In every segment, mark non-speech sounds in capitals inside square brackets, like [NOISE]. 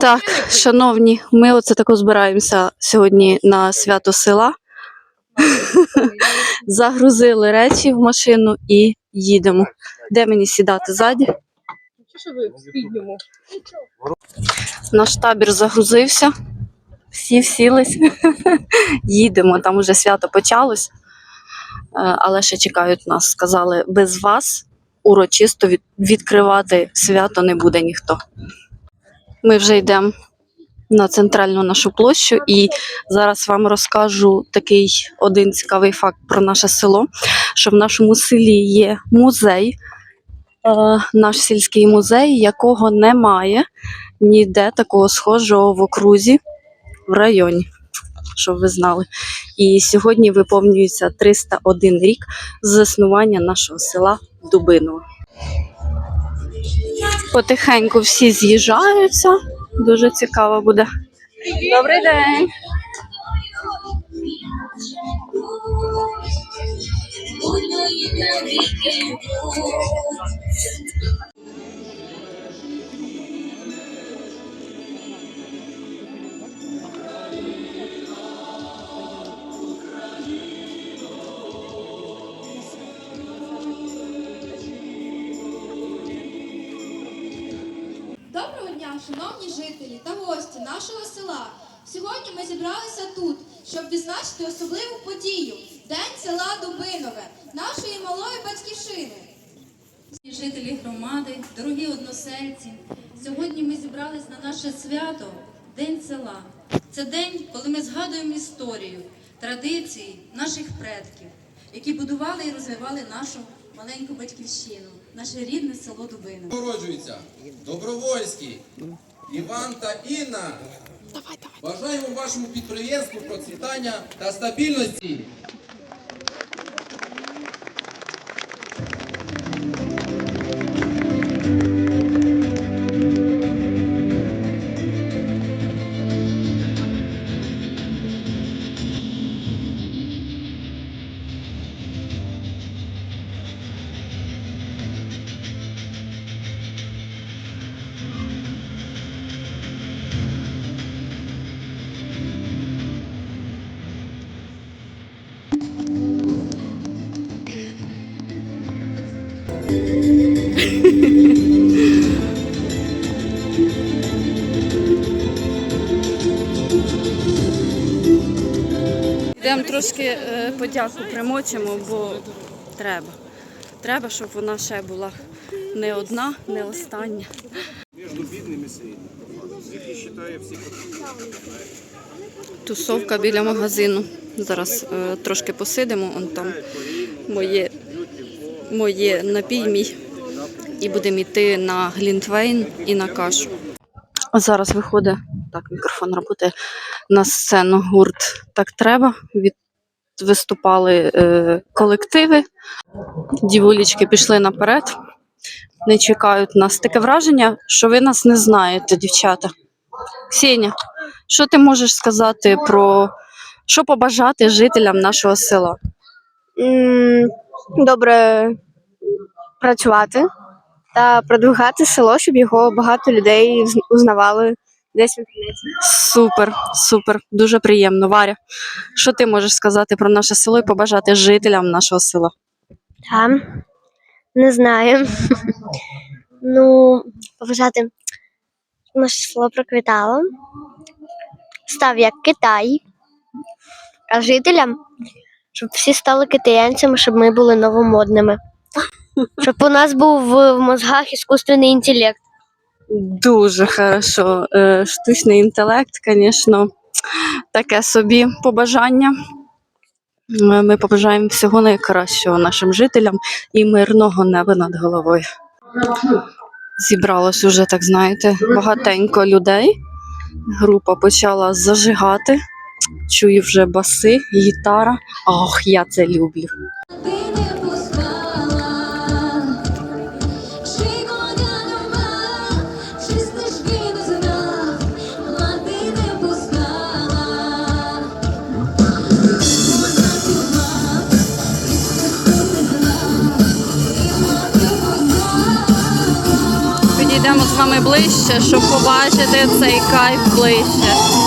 Так, шановні, ми оце тако збираємося сьогодні на свято села. [LAUGHS] Загрузили речі в машину і їдемо. Де мені сідати ззаді? Наш табір загрузився. Всі всілись. [LAUGHS] Їдемо, там уже свято почалось. Е, Але ще чекають нас. Сказали, без вас урочисто відкривати свято не буде ніхто. Ми вже йдемо на центральну нашу площу, і зараз вам розкажу такий один цікавий факт про наше село, що в нашому селі є музей, е, наш сільський музей, якого немає ніде такого схожого в окрузі в районі, щоб ви знали. І сьогодні виповнюється 301 рік з заснування нашого села Дубиново. Потихеньку всі з'їжджаються. Дуже цікаво буде. Добрий день. Нашого села. Сьогодні ми зібралися тут, щоб відзначити особливу подію День села Дубинове, нашої малої батьківщини. Жителі громади, дорогі односельці, сьогодні ми зібрались на наше свято День села. Це день, коли ми згадуємо історію, традиції наших предків, які будували і розвивали нашу маленьку батьківщину, наше рідне село Дубина. Нагороджуються Добровольський, Іван та Інна. Бажаємо вашому підприємству процвітання та стабільності. Трошки е, подяку примочимо, бо треба. Треба, щоб вона ще була не одна, не остання. между бедными и средними, який считає всіх Тусовка біля магазину. Зараз е, трошки посидимо, он там моє, моє напій мій. І будемо йти на глінтвейн і на кашу. Зараз виходить, так, мікрофон працює, на сцену гурт так треба. Від, виступали е, колективи, дівулічки пішли наперед, не чекають нас. Таке враження, що ви нас не знаєте, дівчата. Ксеня, що ти можеш сказати про що побажати жителям нашого села? Добре працювати та продвигати село, щоб його багато людей узнавали десь в інтернеті. Супер, супер, дуже приємно. Варя, що ти можеш сказати про наше село і побажати жителям нашого села? Та, не знаю. ну, побажати, щоб наше село проквітало. Став як Китай. А жителям, щоб всі стали китаянцями, щоб ми були новомодними. Щоб у нас був в, в мозгах іскусственний інтелект. Дуже хорошо. Е, штучний інтелект, звісно, таке собі побажання. Ми побажаємо всього найкращого нашим жителям і мирного неба над головою. Зібралось уже, так знаєте, багатенько людей. Група почала зажигати. Чую вже баси, гітара. Ох, я це люблю. Ближче, щоб побачити цей кайф ближче.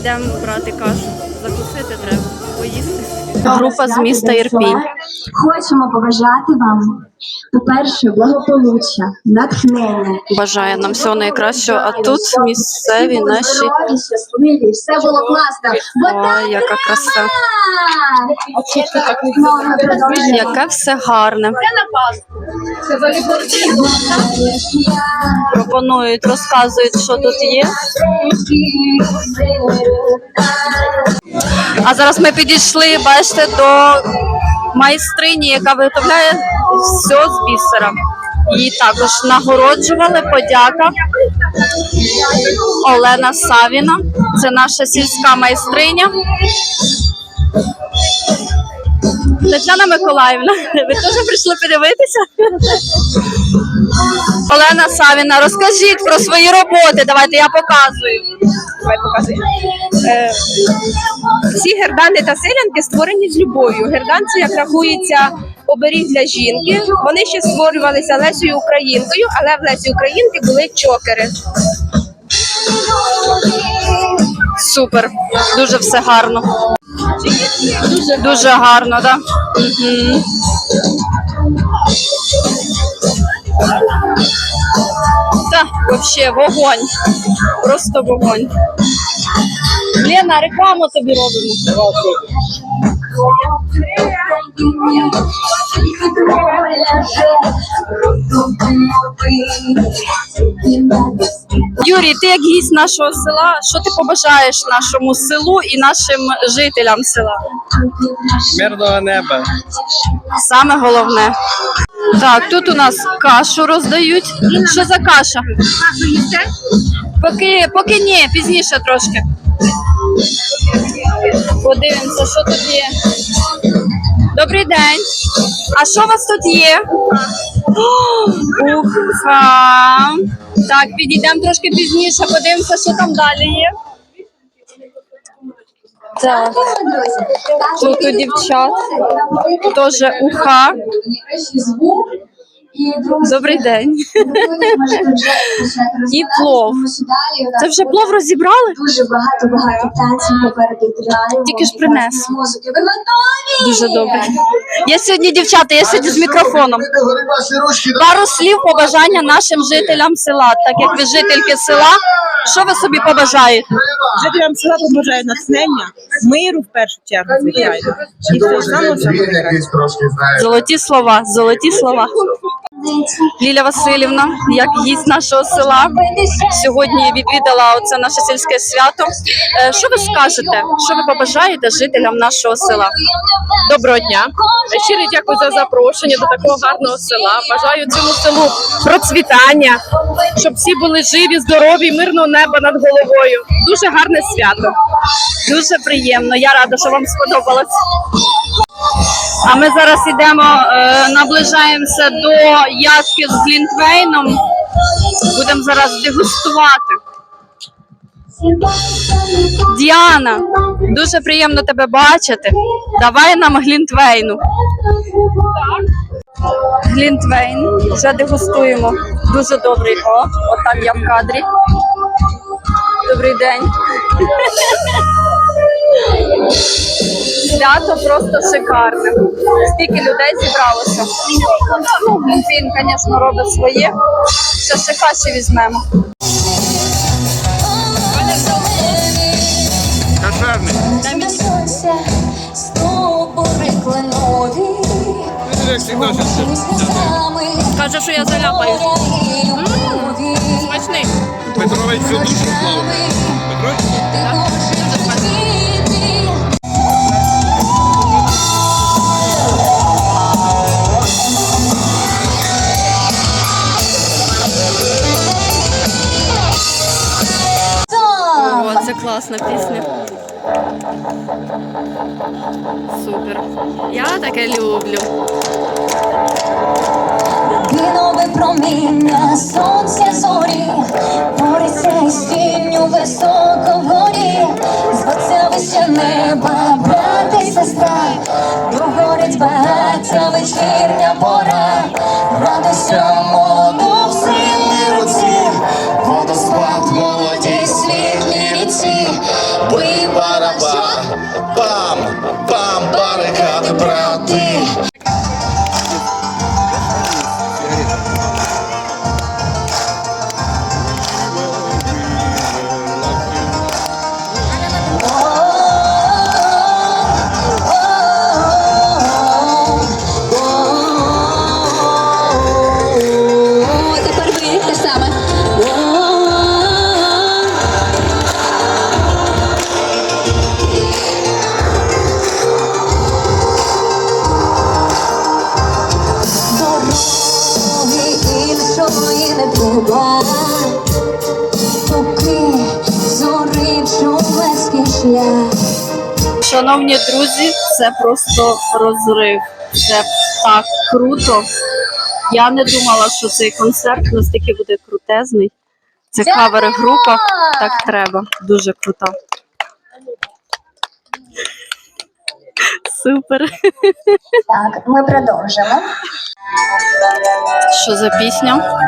Ідемо брати кашу. Закусити треба, поїсти. Група з міста Ірпінь. Хочемо побажати вам, по-перше, благополуччя, натхнення. Бажає нам всього найкращого, а тут місцеві наші. Щасливі, все було класно. Ой, яка краса. Яке все гарне. Пропонують, розказують, що тут є. А зараз ми підійшли, бачите, до майстрині, яка виготовляє все з бісера. Її також нагороджували. Подяка. Олена Савіна. Це наша сільська майстриня. Тетяна Миколаївна, ви теж прийшли подивитися? Олена Савіна, розкажіть про свої роботи. Давайте я показую. Давай показуй. Е, всі гердани та селянки створені з любов'ю. Гердан це як рахується оберіг для жінки. Вони ще створювалися Лесею Українкою, але в Лесі Українки були чокери. Супер, дуже все гарно. Дуже, гарно, так? Да? Угу. Та, вообще вогонь. Просто вогонь. Лена, рекламу тобі робимо. Юрій, ти як гість нашого села, що ти побажаєш нашому селу і нашим жителям села? Мирного неба. Саме головне. Так, тут у нас кашу роздають. Що за каша? Поки, поки ні, пізніше трошки. Подивимося, що тут є. Добрий день. А що у вас тут є? Уха. Так, підійдемо трошки пізніше, подивимося, що там далі є. Так, тут у дівчат теж уха. Добрий день. І плов. Це вже плов розібрали? Дуже багато багато танців попереду граємо. Тільки ж принес. Музики. Ви готові? Дуже добре. Я сьогодні дівчата, я сьогодні з мікрофоном. Пару слів побажання нашим жителям села, так як ви жительки села. Що ви собі побажаєте? Жителям села побажаю натхнення, миру в першу чергу, звичайно. І саме. Золоті слова, золоті слова. Ліля Васильівна, як гість нашого села, сьогодні відвідала оце наше сільське свято. Е, Що ви скажете? Що ви побажаєте жителям нашого села? Доброго дня. Щиро дякую за запрошення до такого гарного села. Бажаю цьому селу процвітання, щоб всі були живі, здорові, мирного неба над головою. Дуже гарне свято. Дуже приємно. Я рада, що вам сподобалось. А ми зараз йдемо, е, наближаємося до ядки з Глінтвейном. Будемо зараз дегустувати. Діана, дуже приємно тебе бачити. Давай нам Глінтвейну. Глінтвейн. Вже дегустуємо. Дуже добрий. О, отак я в кадрі. Добрий день. Свято просто шикарне. Стільки людей зібралося. Ну, Глінтвейн, звісно, робить своє. Ще ще каші візьмемо. Кошерний. Завжди, Каже, що я заляпаю. Смачний. Петрович всю душу вклав. Петрович? Класна пісня. Супер. Я таке люблю. Бінове проміння, сонце зорі, бориться із тінню високо вгорі, зветься вище неба, брат і сестра, догорить багаття вечірня пора, друзі, це просто розрив. Це так круто. Я не думала, що цей концерт настільки буде крутезний. Це кавер-група, так треба. Дуже крута. Супер. Так, ми продовжимо. Що за пісня?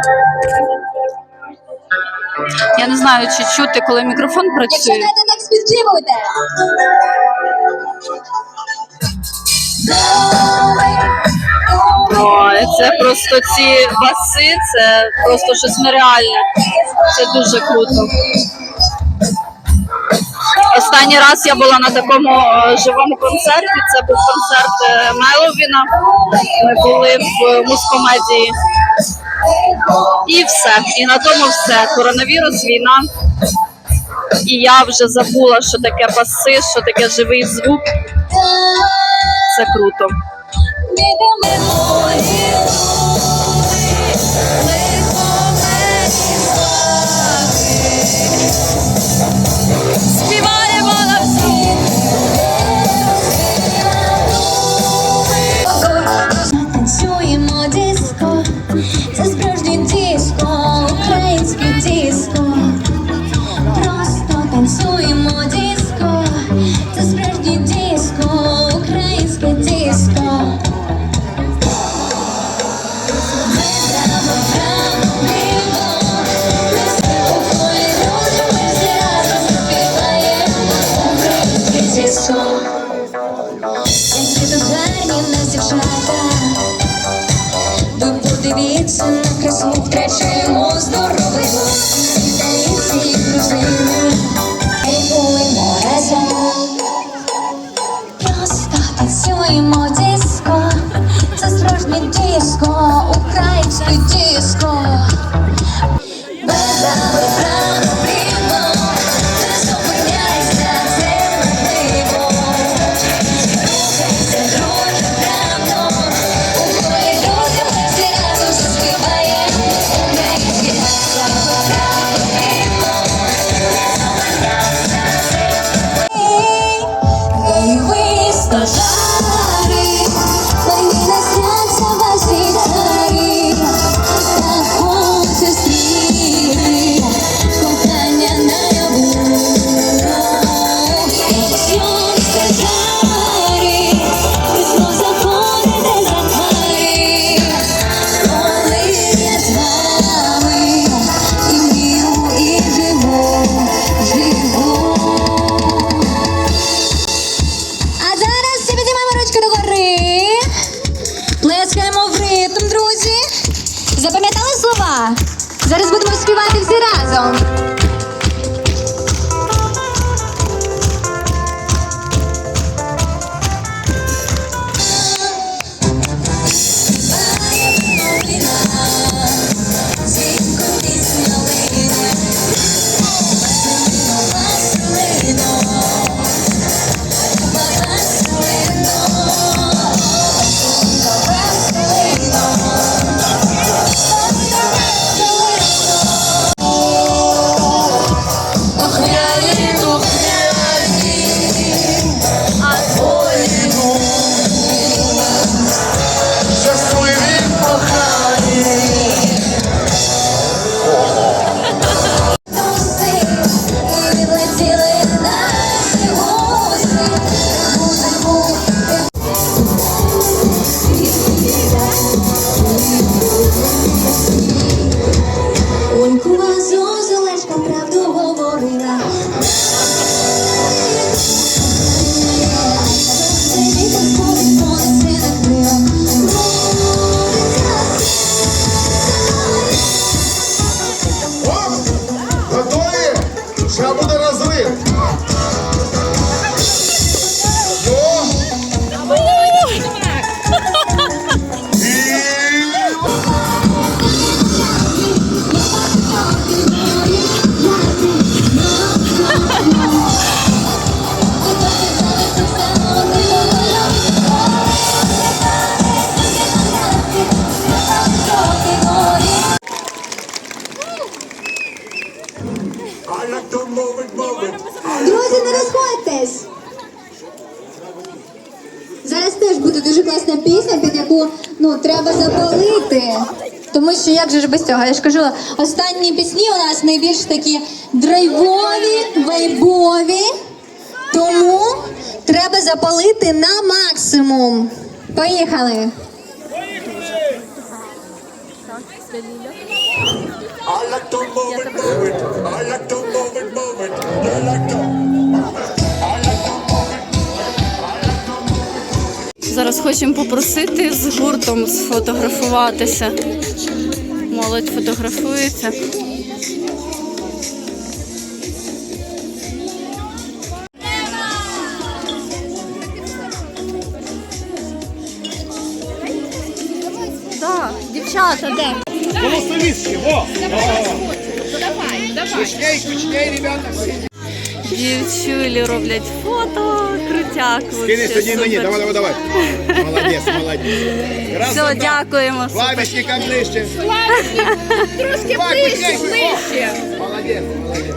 Я не знаю, чи чути, коли мікрофон працює. Дівчата, так підтримуйте. Ой, це просто ці баси, це просто щось нереальне. Це дуже круто. Останній раз я була на такому е, живому концерті. Це був концерт е, Меловіна. Ми були в мускомедії. І все. І на тому все. Коронавірус, війна. І я вже забула, що таке баси, що таке живий звук. Це круто. будемо здорові. Зараз будемо співати всі разом. Яку ну треба запалити. Тому що як же ж без цього? Я ж кажу, останні пісні у нас найбільш такі драйвові, вайбові. Тому треба запалити на максимум. Поїхали! I like to move it, move it. I like to move it, move it. You like to. Зараз хочемо попросити з гуртом сфотографуватися. Молодь фотографується. Так, дівчата, де? Голосовістки, во! Кучней, кучней, ребята. Дівчулі роблять фото, крутяк. Скини вообще мені, супер. давай, давай, давай. Молодець, молодець. Все, дякуємо. супер. Клавішника ближче. Трошки ближче, ближче. Молодець, молодець.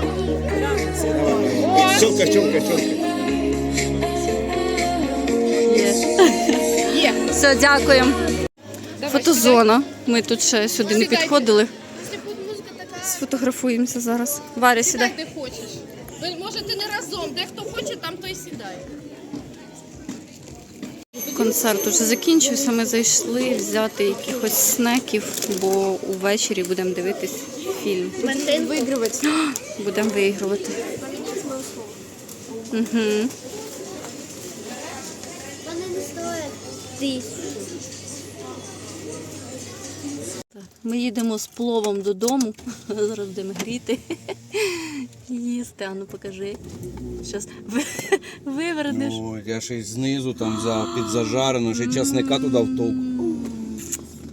Щелка, щелка, щелка. Є. Все, дякуємо. Фотозона. Ми тут ще сюди не підходили. Сфотографуємося зараз. Варя, сідай. де хочеш. Ви можете не разом, де хто хоче, там той сідає. Концерт уже закінчився. Ми зайшли взяти якихось снеків, бо увечері будемо дивитись фільм. Вигравець. Будемо виігрувати. Угу. Вони не стоять. Ми їдемо з пловом додому. [LAUGHS] Зараз будемо гріти. Їсти, а ну покажи. Щас [LAUGHS] вивернеш. Ну, я ще й знизу там за підзажарено, ще часника туди втовк.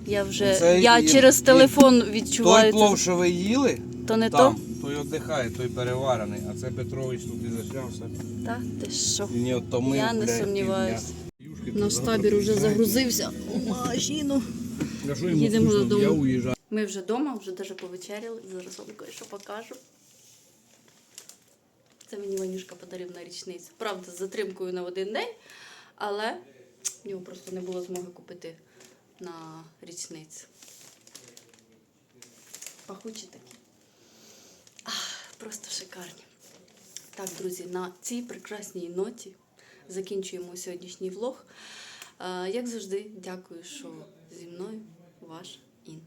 Я вже Це я і- через і- телефон Той відчуваю. плов, що ви їли, То не там, той віддихає, той переварений, а це Петрович тут і зашлявся. то? Так, ти що? Він його томив, Я не блядь, сумніваюсь. півдня. Наш табір уже загрузився у машину. Я що йому Їдемо додому. Я уїжджаю. Ми вже вдома, вже навіть повечеряли. Зараз вам кое-що покажу. Це мені Ванюшка подарив на річницю. Правда, з затримкою на один день, але в нього просто не було змоги купити на річницю. Пахучі такі. Ах, просто шикарні. Так, друзі, на цій прекрасній ноті закінчуємо сьогоднішній влог. Е, Як завжди, дякую, що зі мною ваш Ін.